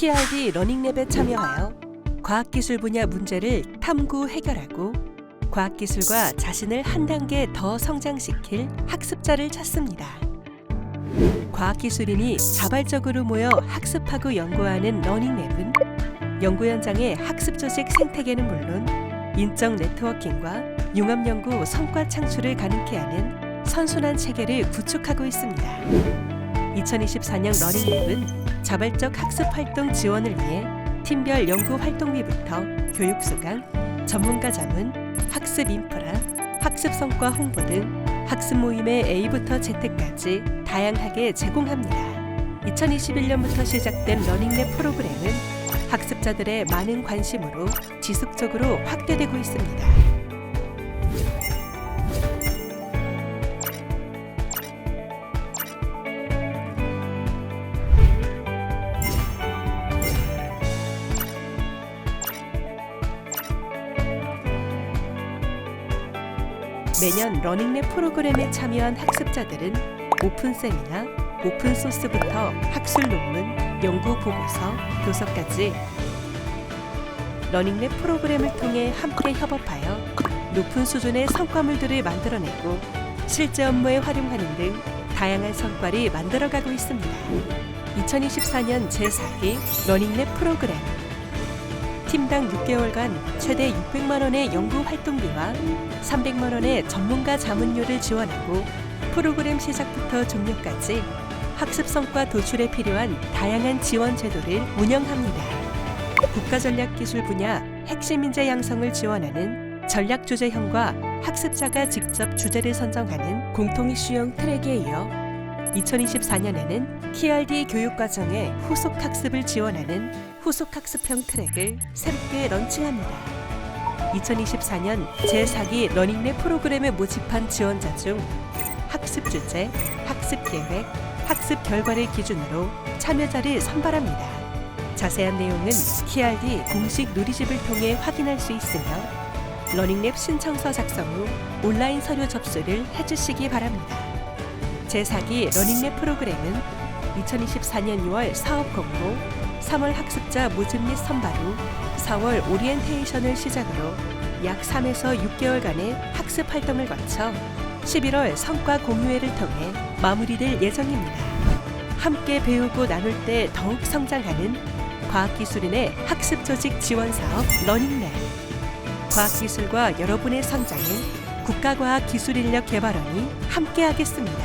TRD 러닝랩에 참여하여 과학기술 분야 문제를 탐구 해결하고 과학기술과 자신을 한 단계 더 성장시킬 학습자를 찾습니다. 과학기술인이 자발적으로 모여 학습하고 연구하는 러닝랩은 연구 현장의 학습 조직 생태계는 물론 인적 네트워킹과 융합 연구 성과 창출을 가능케 하는 선순환 체계를 구축하고 있습니다. 2024년 러닝랩은 자발적 학습 활동 지원을 위해 팀별 연구 활동비부터 교육 수강, 전문가 자문, 학습 인프라, 학습 성과 홍보 등 학습 모임의 A부터 Z까지 다양하게 제공합니다. 2021년부터 시작된 러닝랩 프로그램은 학습자들의 많은 관심으로 지속적으로 확대되고 있습니다. 매년 러닝랩 프로그램에 참여한 학습자들은 오픈 세미나, 오픈 소스부터 학술 논문, 연구 보고서, 도서까지 러닝랩 프로그램을 통해 함께 협업하여 높은 수준의 성과물들을 만들어내고 실제 업무에 활용하는 등 다양한 성과를 만들어가고 있습니다. 2024년 제4기 러닝랩 프로그램 팀당 6개월간 최대 600만 원의 연구 활동비와 300만 원의 전문가 자문료를 지원하고 프로그램 시작부터 종료까지 학습 성과 도출에 필요한 다양한 지원 제도를 운영합니다. 국가전략기술 분야 핵심 인재 양성을 지원하는 전략 주제형과 학습자가 직접 주제를 선정하는 공통 이슈형 트랙에 이어 2024년에는 TRD 교육과정의 후속 학습을 지원하는 후속 학습형 트랙을 새롭게 런칭합니다. 2024년 제4기 러닝랩 프로그램에 모집한 지원자 중 학습 주제, 학습 계획, 학습 결과를 기준으로 참여자를 선발합니다. 자세한 내용은 TRD 공식 누리집을 통해 확인할 수 있으며 러닝랩 신청서 작성 후 온라인 서류 접수를 해주시기 바랍니다. 제4기 러닝랩 프로그램은 2024년 6월 사업 공고, 3월 학습자 모집 및 선발 후 4월 오리엔테이션을 시작으로 약 3에서 6개월간의 학습 활동을 거쳐 11월 성과 공유회를 통해 마무리될 예정입니다. 함께 배우고 나눌 때 더욱 성장하는 과학기술인의 학습 조직 지원 사업 러닝랩. 과학기술과 여러분의 성장에 국가과학기술인력개발원이 함께하겠습니다.